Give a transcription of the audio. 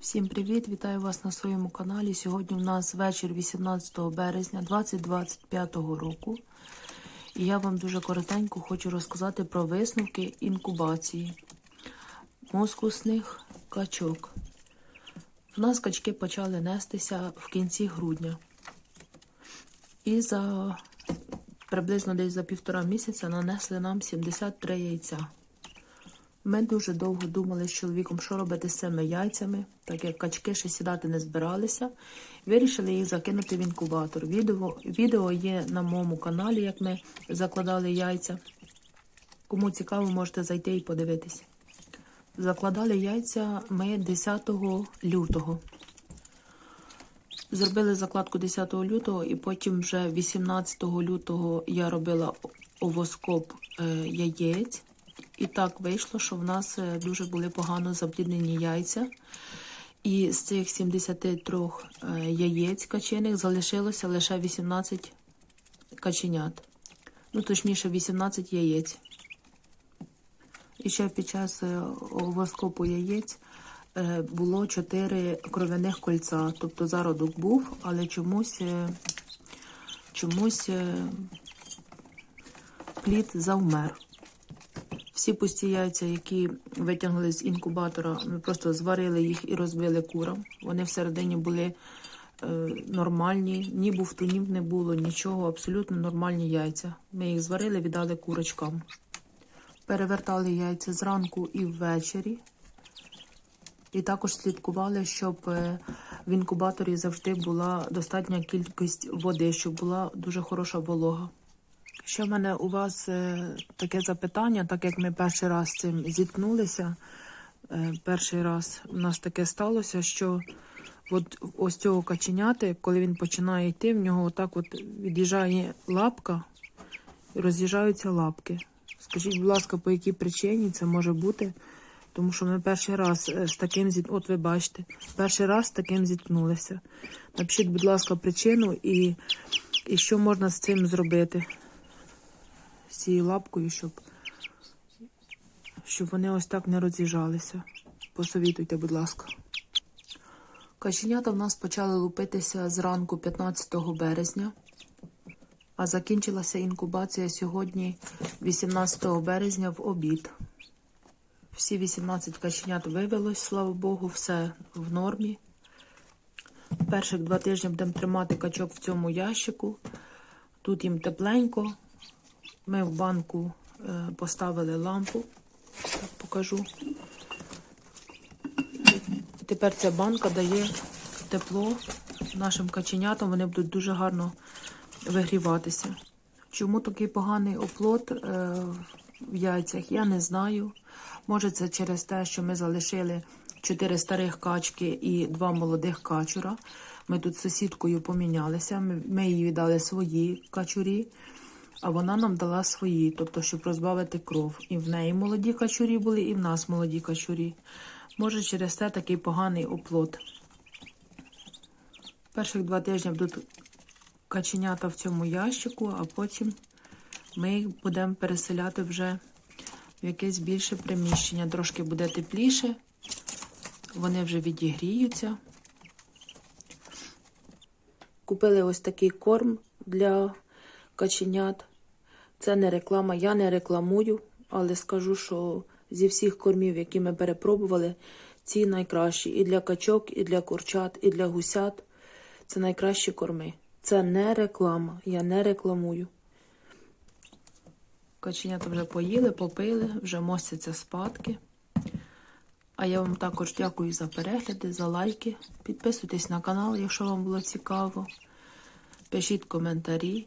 Всім привіт! Вітаю вас на своєму каналі. Сьогодні у нас вечір 18 березня 2025 року. І я вам дуже коротенько хочу розказати про висновки інкубації мускусних качок. У нас качки почали нестися в кінці грудня. І за приблизно десь за півтора місяця нанесли нам 73 яйця. Ми дуже довго думали з чоловіком, що робити з цими яйцями, так як качки ще сідати не збиралися. Вирішили їх закинути в інкубатор. Відео, відео є на моєму каналі, як ми закладали яйця. Кому цікаво, можете зайти і подивитись. Закладали яйця ми 10 лютого. Зробили закладку 10 лютого, і потім вже 18 лютого я робила овоскоп е, яєць. І так вийшло, що в нас е, дуже були погано запліднені яйця. І з цих 73 е, яєць качених залишилося лише 18 каченят. Ну, точніше, 18 яєць. І ще під час е, овоскопу яєць було 4 кров'яних кольця. Тобто зародок був, але чомусь чомусь плід завмер. Всі пусті яйця, які витягнули з інкубатора, ми просто зварили їх і розбили курам. Вони всередині були е, нормальні, ні буфтунів не було, нічого, абсолютно нормальні яйця. Ми їх зварили, віддали курочкам. Перевертали яйця зранку і ввечері. І також слідкували, щоб е, в інкубаторі завжди була достатня кількість води, щоб була дуже хороша волога. Ще в мене у вас е, таке запитання, так як ми перший раз з цим зіткнулися. Е, перший раз у нас таке сталося, що от ось цього каченяти, коли він починає йти, в нього отак от від'їжджає лапка роз'їжджаються лапки. Скажіть, будь ласка, по якій причині це може бути? Тому що ми перший раз з таким зіт... От ви бачите, перший раз з таким зіткнулися. Напишіть, будь ласка, причину і, і що можна з цим зробити з цією лапкою, щоб щоб вони ось так не роз'їжджалися. Посовітуйте, будь ласка. Каченята в нас почали лупитися зранку 15 березня, а закінчилася інкубація сьогодні, 18 березня, в обід. Всі 18 каченят вивелось, слава Богу, все в нормі. Перших два тижні будемо тримати качок в цьому ящику. Тут їм тепленько. Ми в банку е, поставили лампу, так покажу. Тепер ця банка дає тепло нашим каченятам, вони будуть дуже гарно вигріватися. Чому такий поганий оплот е, в яйцях, я не знаю. Може, це через те, що ми залишили 4 старих качки і 2 молодих качура. Ми тут з сусідкою помінялися, ми, ми їй віддали свої качурі. А вона нам дала свої, тобто, щоб розбавити кров. І в неї молоді качурі були, і в нас молоді качурі. Може, через це такий поганий оплот. Перших два тижні будуть каченята в цьому ящику, а потім ми їх будемо переселяти вже в якесь більше приміщення. Трошки буде тепліше, вони вже відігріються. Купили ось такий корм для каченят. Це не реклама, я не рекламую, але скажу, що зі всіх кормів, які ми перепробували, ці найкращі і для качок, і для курчат, і для гусят. Це найкращі корми. Це не реклама, я не рекламую. Каченята вже поїли, попили, вже мостяться спадки. А я вам також дякую за перегляди, за лайки. Підписуйтесь на канал, якщо вам було цікаво. Пишіть коментарі.